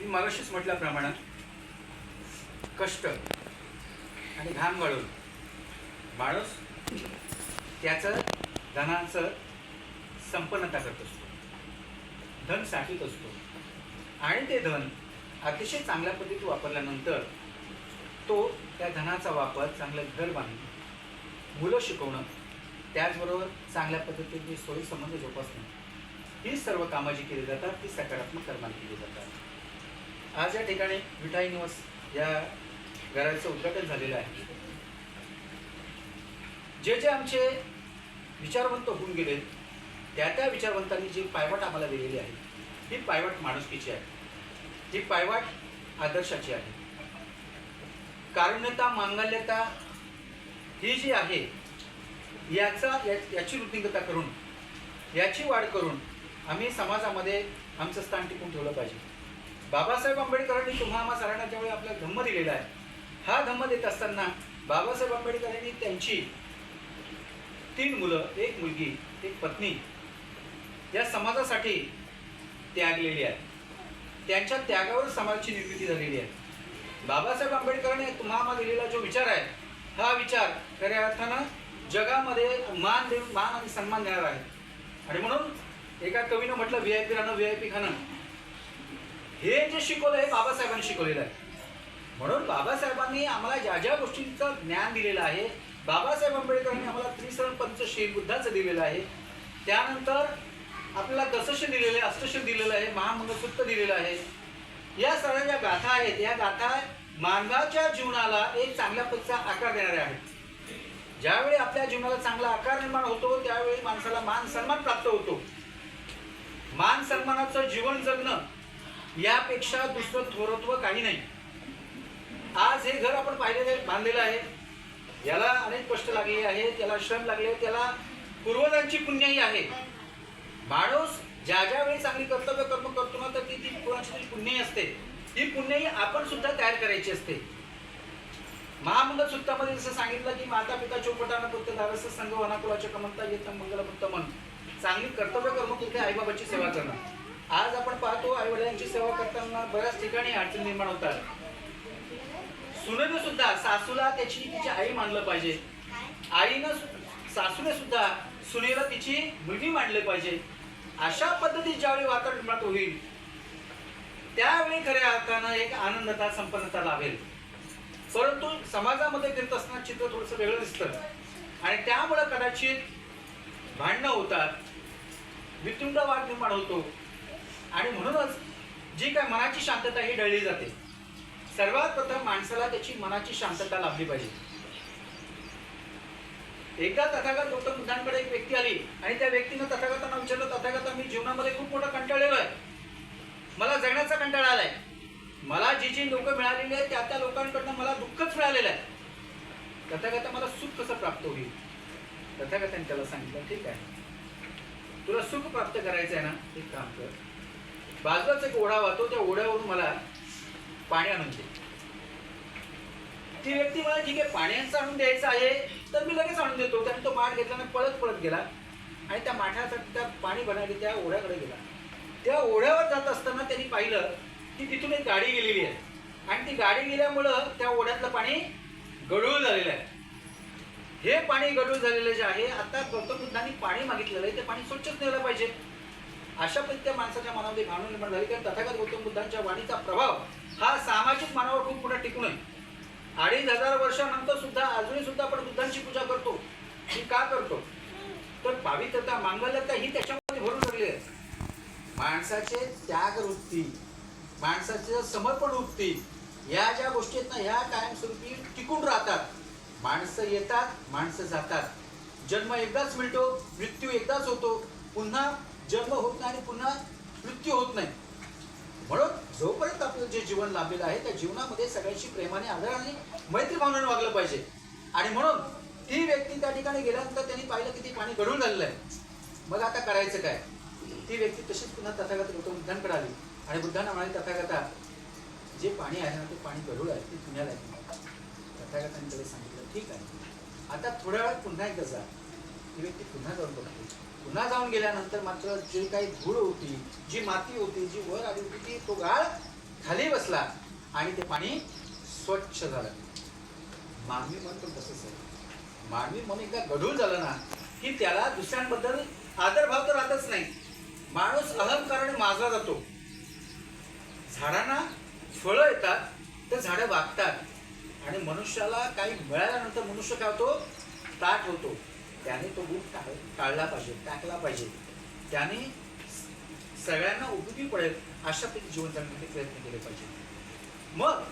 मी मागाशीच म्हटल्याप्रमाणे कष्ट आणि घाम गाळून माणूस त्याचं धनाचं संपन्नता करत असतो. धन साठीत असतो. आणि ते धन अतिशय चांगल्या पद्धतीत वापरल्यानंतर तो त्या धनाचा वापर चांगलं घर बांधणं मुलं शिकवणं त्याचबरोबर चांगल्या पद्धतीने सोयीसंबंध जोपासणं ही सर्व कामं जी केली जातात ती सकारात्मक कर्माला केली जातात. आज या ठिकाणी विठाई निवास या घराचं उद्घाटन झालेलं आहे. जे जे आमचे विचारवंत होऊन गेले त्या त्या विचारवंतांनी जी पायवाट आम्हाला दिलेली आहे ही पायवाट माणुसकीची आहे. ही पायवाट आदर्शाची आहे. कारुण्यता मांगल्यता ही जी आहे याचा या- याची वृत्तिगता करून याची वाढ करून आम्ही समाजामध्ये आमचं स्थान टिकून ठेवलं पाहिजे. बाबासाहेब आंबेडकरांनी तुम्हा आम्हा सरांना ज्यावेळी आपला धम्म दिलेला आहे हा धम्म देत असताना बाबासाहेब आंबेडकरांनी त्यांची तीन मुलं एक मुलगी एक पत्नी या समाजासाठी त्यागलेली आहे. त्यांच्या त्यागावर समाजाची निर्मिती झालेली आहे. बाबासाहेब आंबेडकरांनी तुम्हाला दिलेला जो विचार आहे हा विचार खऱ्या अर्थानं जगामध्ये मान देऊन मान आणि सन्मान देणार आहे. आणि म्हणून एका कवीनं म्हटलं व्ही आय पी राहणं व्ही आय पी खाणं. हे जे शिकवलं हे बाबासाहेबांनी शिकवलेलं आहे. म्हणून बाबासाहेबांनी आम्हाला ज्या ज्या गोष्टींचं ज्ञान दिलेलं आहे बाबासाहेब आंबेडकरांनी आम्हाला त्रिसरण पंचशील बुद्धाचं दिलेलं आहे. त्यानंतर आपल्याला दशशील दिलेलं आहे अष्टशील दिलेलं आहे महामंगसूत्र दिलेलं आहे. या सगळ्या ज्या गाथा आहेत या गाथा मानवाच्या जीवनाला एक चांगल्या पद्धतीचा आकार देणाऱ्या आहेत. ज्यावेळी आपल्या जीवनाला चांगला आकार निर्माण होतो त्यावेळी माणसाला मान सन्मान प्राप्त होतो. मान सन्मानाचं जीवन जगणं यापेक्षा दुसरं थोरत्व काही नाही. आज हे घर आपण पाहिलेलं बांधलेलं आहे. याला अनेक कष्ट लागलेले आहेत त्याला श्रम लागले त्याला पूर्वजांची पुण्याही आहे. माणूस ज्या ज्या वेळी चांगली कर्तव्य कर्म करतो ना तर ती ती कोणाची तरी असते. ती पुण्यही आपण सुद्धा तयार करायची असते. महामंगल सूत्रामध्ये जसं सांगितलं की माता पिता चोपटाना पुत्र धारस संघ वनाकुलाच्या कमंता येतं मंगल मन. चांगली कर्तव्य कर्म कुठे आईबाबाची सेवा करणं. आज आपण पाहतो आई वडिलांची सेवा करताना बऱ्याच ठिकाणी अडचण निर्माण होतात. सुनेनं सुद्धा सासूला त्याची तिची आई मानलं पाहिजे. आईनं सु- सासूने सुद्धा सुनेला तिची मुलगी मानले पाहिजे. अशा पद्धतीत ज्यावेळी वातावरण निर्माण होईल त्यावेळी खऱ्या अर्थानं एक आनंदता संपन्नता लाभेल. परंतु समाजामध्ये फिरत असताना चित्र थोडंसं वेगळं दिसतं. आणि त्यामुळं कदाचित भांडणं होतात. वितुंड वाद निर्माण होतो. आणि म्हणूनच जी काय मनाची शांतता ही डळली जाते. सर्वात प्रथम माणसाला त्याची मनाची शांतता लाभली पाहिजे. एकदा तथागत गौतम बुद्धांकडे एक व्यक्ती आली आणि त्या व्यक्तीनं तथागतांना विचारलं तथागता मी जीवनामध्ये खूप मोठं कंटाळलेलो आहे. मला जगण्याचा कंटाळा आलाय. मला जी जी लोक मिळालेली आहेत त्या त्या लोकांकडनं मला दुःखच मिळालेलं आहे. तथागता मला सुख कसं प्राप्त होईल? तथागतांनी त्याला सांगितलं ठीक आहे. तुला सुख प्राप्त करायचं आहे ना एक काम कर. बाजूलाच एक ओढा वाहतो त्या ओढ्यावरून मला पाणी आणून दे. ती व्यक्ती मला ठीक आहे पाण्याचं आणून द्यायचं आहे तर मी लगेच आणून देतो. त्याने तो माठ घेतला आणि पळत पळत गेला. आणि त्या माठाचा त्या पाणी भरण्यासाठी त्या ओढ्याकडे गेला. त्या ओढ्यावर जात असताना त्यांनी पाहिलं की तिथून एक गाडी गेलेली आहे. आणि ती गाडी गेल्यामुळं त्या ओढ्यातलं पाणी गढूळ झालेलं आहे. हे पाणी गढूळ झालेलं जे आहे आता गौतम बुद्धांनी पाणी मागितलेलं आहे ते पाणी स्वच्छच नेलं पाहिजे. अशा पद्धतीच्या माणसाच्या मनामध्ये भावना निर्माण झाली. कारण तथागत गौतम बुद्धांच्या वाणीचा प्रभाव हा सामाजिक मानावर खूप मोठा टिकून आहे. अडीच हजार वर्षानंतर सुद्धा अजूनही सुद्धा आपण बुद्धांची पूजा करतो. ही का करतो? तर पावित्रता मांगल्यता ही त्याच्यामध्ये भरून लागली आहे. माणसाचे त्याग वृत्ती माणसाचे समर्पण वृत्ती या ज्या गोष्टी आहेत ना ह्या कायमस्वरूपी टिकून राहतात. माणसं येतात माणसं जातात. जन्म एकदाच मिळतो मृत्यू एकदाच होतो. पुन्हा जन्म होत नाही आणि पुन्हा मृत्यू होत नाही. म्हणून जोपर्यंत आपलं जे जीवन लाभलेलं आहे त्या जीवनामध्ये सगळ्यांशी प्रेमाने आदर आणि मैत्री वागलं पाहिजे. आणि म्हणून ती व्यक्ती त्या ठिकाणी गेल्यानंतर त्यांनी पाहिलं की ती पाणी गढून झालेलं आहे. मग आता करायचं काय? ती व्यक्ती तशीच पुन्हा तथागत गौतम बुद्धांकडे आली. आणि बुद्धांना म्हणाले तथागता जे पाणी आहे ना ते पाणी गढूळ आहे ते पुण्याला आहे. तथागतांनी त्याला सांगितलं ठीक आहे. आता थोड्या वेळात पुन्हा एकदा जा. ती व्यक्ती पुन्हा जाऊन बघते. पुन्हा जाऊन गेल्यानंतर मात्र जी काही धूळ होती जी माती होती जी वर आली होती ती तो गाळ खाली बसला आणि ते पाणी स्वच्छ झालं. मानवी मन पण तसंच आहे. मानवी मन एकदा गढूळ झालं ना की त्याला दुसऱ्यांबद्दल आदरभाव तर राहतच नाही. माणूस अहंकाराने माजला जातो. झाडांना फळं येतात तर झाडं वागतात. आणि मनुष्याला काही मिळाल्यानंतर मनुष्य काय होतो? ताट होतो. त्याने तो गुण टाळ टाळला पाहिजे टाकला पाहिजे. त्याने सगळ्यांना उपयोगी पडेल अशापैकी जीवन जगण्याचे प्रयत्न केले पाहिजे. मग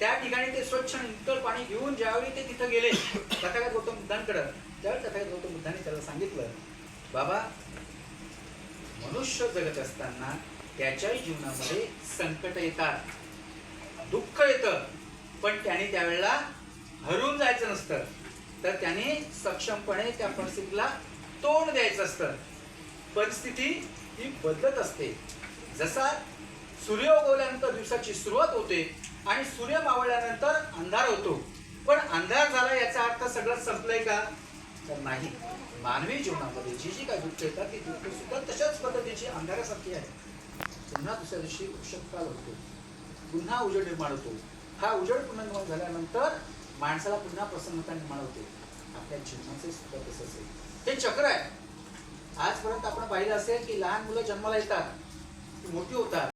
त्या ठिकाणी ते स्वच्छ नितळ पाणी घेऊन ज्यावेळी ते तिथं गेले तथागत गौतम बुद्धांकडं त्यावेळी तथागत गौतम बुद्धाने त्याला सांगितलं बाबा मनुष्य जगत असताना त्याच्याही जीवनामध्ये संकट येतात दुःख येतं पण त्याने त्यावेळेला हरून जायचं नसतं. तर त्याने सक्षमपणे त्या परिस्थितीला तोंड द्यायचं असतं. परिस्थिती ही बदलत असते. जसा सूर्य उगवल्यानंतर दिवसाची सुरुवात होते आणि सूर्य मावळल्यानंतर अंधार होतो. पण अंधार झाला याचा अर्थ सगळं संपलंय का? तर नाही. मानवी जीवनामध्ये जी जी काही दुःख येतात ती दुःख सुद्धा तशाच पद्धतीची अंधारासारखी आहे. पुन्हा दुसऱ्या दिवशी वृक्षकाल होतो. पुन्हा उजेड निर्माण होतो. हा उजेड पुन्हा निर्माण झाल्यानंतर माणसाला पुन्हा प्रसन्नता निर्माण होते. आपल्या जीवनाचे सुद्धा तसंच आहे. हे चक्र आहे. आजपर्यंत आपण पाहिलं असेल की लहान मुलं जन्माला येतात ती मोठी होतात.